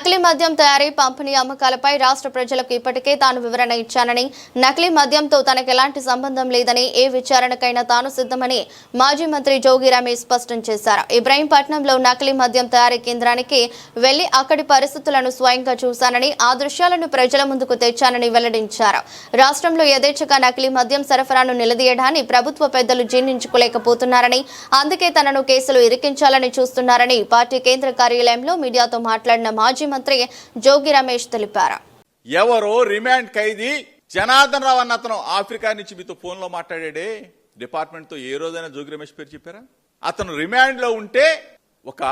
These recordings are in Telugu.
నకిలీ మద్యం తయారీ పంపిణీ అమ్మకాలపై రాష్ట్ర ప్రజలకు ఇప్పటికే తాను వివరణ ఇచ్చానని నకిలీ మద్యంతో తనకు ఎలాంటి సంబంధం లేదని ఏ విచారణకైనా తాను సిద్ధమని మాజీ మంత్రి జోగి రమేష్ స్పష్టం చేశారు. ఇబ్రాహీంపట్నంలో నకిలీ మద్యం తయారీ కేంద్రానికి వెళ్ళి అక్కడి పరిస్థితులను స్వయంగా చూశానని ఆ దృశ్యాలను ప్రజల ముందుకు తెచ్చానని వెల్లడించారు. రాష్ట్రంలో యథేచ్ఛగా నకిలీ మద్యం సరఫరాను నిలదీయడాన్ని ప్రభుత్వ పెద్దలు జీర్ణించుకోలేకపోతున్నారని అందుకే తనను కేసులు ఇరికించాలని చూస్తున్నారని పార్టీ కేంద్ర కార్యాలయంలో మీడియాతో మాట్లాడిన మాజీ మంత్రి జోగి రమేష్ తెలిపారు. ఎవరో రిమాండ్ ఖైదీ జనార్దన్ రావు అన్న అతను ఆఫ్రికా నుంచి మీతో ఫోన్లో మాట్లాడాడే. డిపార్ట్మెంట్తో ఏ రోజైనా జోగి రమేష్ పేరు చెప్పారా? అతను రిమాండ్లో ఉంటే ఒక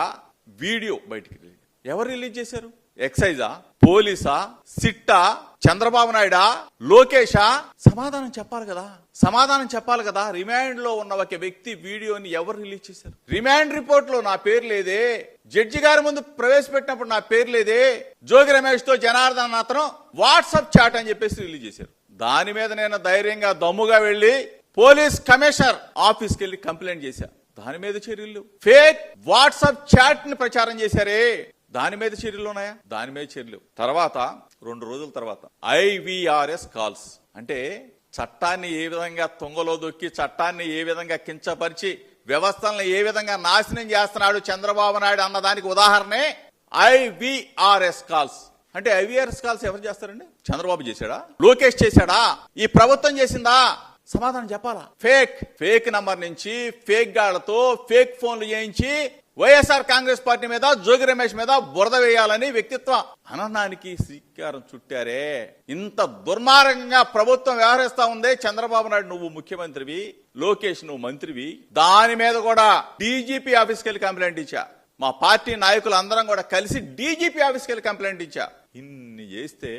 వీడియో బయటికి రిలీజ్ ఎవరు రిలీజ్ చేశారు? ఎక్సైజా పోలీసా సిట్టా చంద్రబాబు నాయుడా లోకేషా? సమాధానం చెప్పాలి కదా. సమాధానం చెప్పాలి కదా. రిమాండ్లో ఉన్న ఒక వ్యక్తి వీడియోని ఎవరు రిలీజ్ చేశారు? రిమాండ్ రిపోర్ట్లో నా పేరు లేదే. జడ్జి గారి ముందు ప్రవేశపెట్టినప్పుడు నా పేరు లేదే. జోగి రమేష్తో జనార్దన్ అతను వాట్సాప్ చాట్ అని చెప్పేసి రిలీజ్ చేశారు. దాని మీద నేను ధైర్యంగా దమ్ముగా వెళ్ళి పోలీస్ కమిషనర్ ఆఫీస్కి వెళ్ళి కంప్లైంట్ చేశా. దాని మీద చర్యలు ఫేక్ వాట్సాప్ చాట్ని ప్రచారం చేశారే. దాని మీద చర్యలు ఉన్నాయా? దాని మీద చర్యలు. తర్వాత రెండు రోజుల తర్వాత ఐవిఆర్ఎస్ కాల్స్. అంటే చట్టాన్ని ఏ విధంగా తుంగలో దొక్కి చట్టాన్ని ఏ విధంగా కించపరిచి వ్యవస్థలను ఏ విధంగా నాశనం చేస్తున్నాడు చంద్రబాబు నాయుడు అన్నదానికి ఉదాహరణే ఐవిఆర్ఎస్ కాల్స్. అంటే ఐవీఆర్ఎస్ కాల్స్ ఎవరు చేస్తారండి? చంద్రబాబు చేశాడా? లోకేష్ చేశాడా? ఈ ప్రభుత్వం చేసిందా? సమాధానం చెప్పాలా? ఫేక్. ఫేక్ నంబర్ నుంచి ఫేక్ గాళ్ళతో ఫేక్ ఫోన్లు చేయించి వైఎస్ఆర్ కాంగ్రెస్ పార్టీ మీద జోగి రమేష్ మీద బురద వేయాలని వ్యక్తిత్వ అననానికి శ్రీకారం చుట్టారే. ఇంత దుర్మార్గంగా ప్రభుత్వం వ్యవహరిస్తా ఉందే చంద్రబాబు నాయుడు నువ్వు ముఖ్యమంత్రివి లోకేష్ నువ్వు మంత్రివి. దాని మీద కూడా డీజీపీ ఆఫీస్కి వెళ్ళి కంప్లైంట్ ఇచ్చా. మా పార్టీ నాయకులు అందరం కూడా కలిసి డీజీపీ ఆఫీస్కి వెళ్ళి కంప్లైంట్ ఇచ్చా. ఇన్ని చేస్తే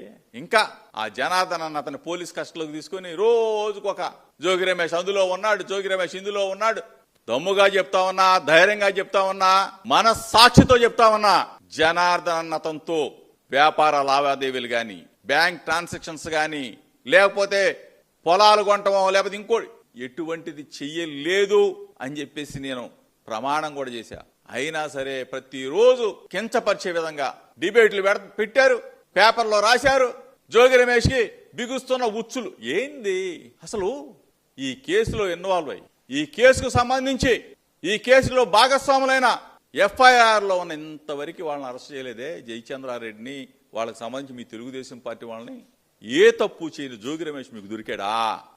ఇంకా ఆ జనార్దన్ అన్న అతని పోలీస్ కస్టలోకి తీసుకుని రోజుకొక జోగి రమేష్ అందులో ఉన్నాడు జోగి రమేష్ ఇందులో ఉన్నాడు. దమ్ముగా చెప్తా ఉన్నా ధైర్యంగా చెప్తా ఉన్నా మనస్సాక్షితో చెప్తా ఉన్నా జనార్దనతంతో వ్యాపార లావాదేవీలు గాని బ్యాంక్ ట్రాన్సాక్షన్స్ గాని లేకపోతే పొలాలు కొనటమో లేకపోతే ఇంకోటి ఎటువంటిది చెయ్యలేదు అని చెప్పేసి నేను ప్రమాణం కూడా చేశా. అయినా సరే ప్రతిరోజు కించపరిచే విధంగా డిబేట్లు పెట్టారు పేపర్లో రాశారు జోగి రమేష్కి బిగుస్తున్న ఉచ్చులు. ఏంది? అసలు ఈ కేసులో ఇన్వాల్వ్ అయ్యి ఈ కేసుకు సంబంధించి ఈ కేసులో భాగస్వాములైన ఎఫ్ఐఆర్లో ఉన్న ఇంతవరకు వాళ్ళని అరెస్ట్ చేయలేదే జయచంద్రారెడ్డిని వాళ్ళకి సంబంధించి మీ తెలుగుదేశం పార్టీ వాళ్ళని. ఏ తప్పు చేయని జోగి రమేష్ మీకు దొరికాడా?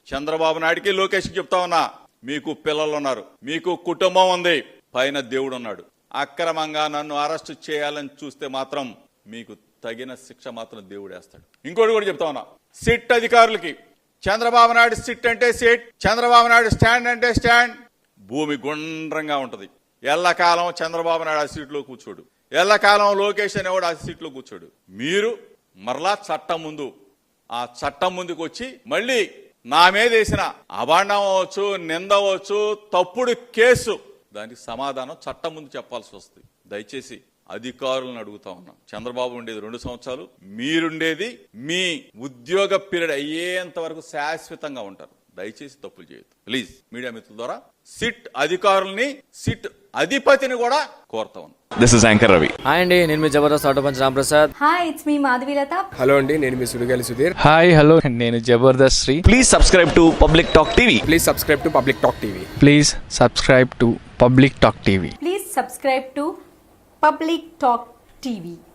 చంద్రబాబు నాయుడికి లోకేష్ చెప్తా ఉన్నా మీకు పిల్లలు ఉన్నారు మీకు కుటుంబం ఉంది పైన దేవుడు ఉన్నాడు. అక్రమంగా నన్ను అరెస్ట్ చేయాలని చూస్తే మాత్రం మీకు తగిన శిక్ష మాత్రం దేవుడు వేస్తాడు. ఇంకోటి కూడా చెప్తా ఉన్నా సిట్ అధికారులకి చంద్రబాబు నాయుడు సిట్ అంటే సిట్ చంద్రబాబు నాయుడు స్టాండ్ అంటే స్టాండ్. భూమి గుండ్రంగా ఉంటది. ఎల్లకాలం చంద్రబాబు నాయుడు ఆ సీట్లో కూర్చోడు. ఎల్లకాలం లోకేష్ అనేవాడు ఆ సీట్లో కూర్చోడు. మీరు మరలా చట్టం ముందు ఆ చట్టం ముందుకు వచ్చి మళ్ళీ నా మీద వేసిన అభాండం అవ్వచ్చు నింద అవ్వచ్చు తప్పుడు కేసు దానికి సమాధానం చట్టం ముందు చెప్పాల్సి వస్తుంది. దయచేసి అధికారులను అడుగుతా ఉన్నాం. చంద్రబాబు ఉండేది రెండు సంవత్సరాలు మీరుండేది మీ ఉద్యోగ పీరియడ్ అయ్యేంత వరకు శాశ్వతంగా ఉంటారు. దయచేసి తప్పులు చేయొద్దు. ప్లీజ్ మీడియా మిత్రుల ద్వారా సిట్ అధికారుల్ని సిట్ అధిపతిని కూడా కోరుతా ఉన్నాం. This is anchor Ravi hi అండి నేను మీ Jabardasth auto punch Ramprasad hi it's me Madhavilatha hello అండి నేను మీ సుడిగాలి సుధీర్. హాయ్ హలో నేను Jabardasth Sri. Please subscribe to public talk TV please subscribe to public talk TV please subscribe to public talk TV please subscribe to public talk TV